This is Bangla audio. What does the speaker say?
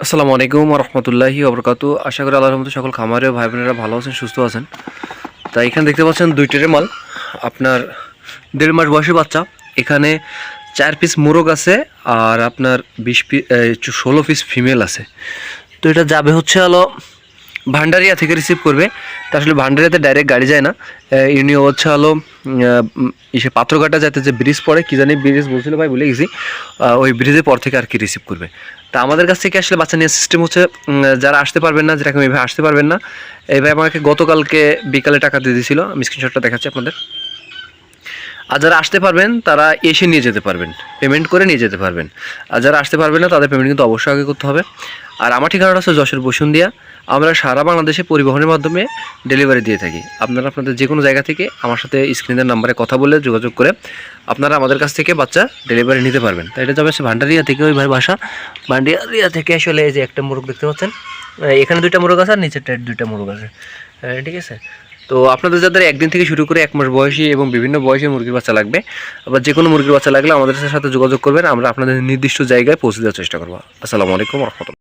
আসসালামু আলাইকুম রহমতুল্লাহি অবরকাত আশা করি আল্লাহর মতো সকল খামারে ভাই বোনেরা ভালো আছেন, সুস্থ আছেন। তা এখানে দেখতে পাচ্ছেন দুই টেরে মাল। আপনার দেড় মাস বয়সী বাচ্চা। এখানে চার পিস মোরগ আছে আর আপনার বিশ পিস ষোলো পিস ফিমেল আছে। তো এটা যাবে হচ্ছে হলো ভান্ডারিয়া থেকে রিসিভ করবে। তা আসলে ভান্ডারিয়াতে ডাইরেক্ট গাড়ি যায় না। ইউনিও হচ্ছে হলো ইসে পাত্রঘাটা যাতে যে ব্রিজ পড়ে, কি জানি ব্রিজ বলছিল ভাই, বলে গেছি ওই ব্রিজের পর থেকে আর কি রিসিভ করবে। তা আমাদের কাছ থেকে আসলে বাচ্চা নেওয়ার সিস্টেম হচ্ছে যারা আসতে পারবেন না, যেরকম এইভাবে আসতে পারবেন না। এইভাবে আমাকে গতকালকে বিকালে টাকা দিয়ে দিয়েছিল আমি স্ক্রিনশটটা দেখাচ্ছি আপনাদের। আর যারা আসতে পারবেন, তারা এসে নিয়ে যেতে পারবেন। পেমেন্ট করে নিয়ে যেতে পারবেন। আর যারা আসতে পারবেন না, তাদের পেমেন্ট কিন্তু অবশ্যই আগে করতে হবে। আর আমার ঠিকানাটা হচ্ছে যশোর বসুন্দিয়া আমরা সারা বাংলাদেশে পরিবহনের মাধ্যমে ডেলিভারি দিয়ে থাকি। আপনারা আপনাদের যে কোনো জায়গা থেকে আমার সাথে স্ক্রিনের নাম্বারে কথা বলে যোগাযোগ করে আপনারা আমাদের কাছ থেকে বাচ্চা ডেলিভারি নিতে পারবেন। তাই এটা যাবে ভান্ডারিয়া থেকে, ওই ভাই বাসা। ভান্ডারিয়া থেকে আসলে এই যে একটা মোরগ দেখতে পাচ্ছেন এখানে দুইটা মোরগ আছে আর নিচের নিচেরটা দুইটা মোরগ আছে। ঠিক আছে? তো আপনাদের যাদের একদিন থেকে শুরু করে এক মাস বয়সী এবং বিভিন্ন বয়সী মুরগির বাচ্চা লাগবে আবার যে কোনো মুরগির বাচ্চা লাগলে আমাদের সাথে যোগাযোগ করবেন, আমরা আপনাদের নির্দিষ্ট জায়গায় পৌঁছে দেওয়ার চেষ্টা করব। আসসালামু আলাইকুম রহমতুল্লাহ।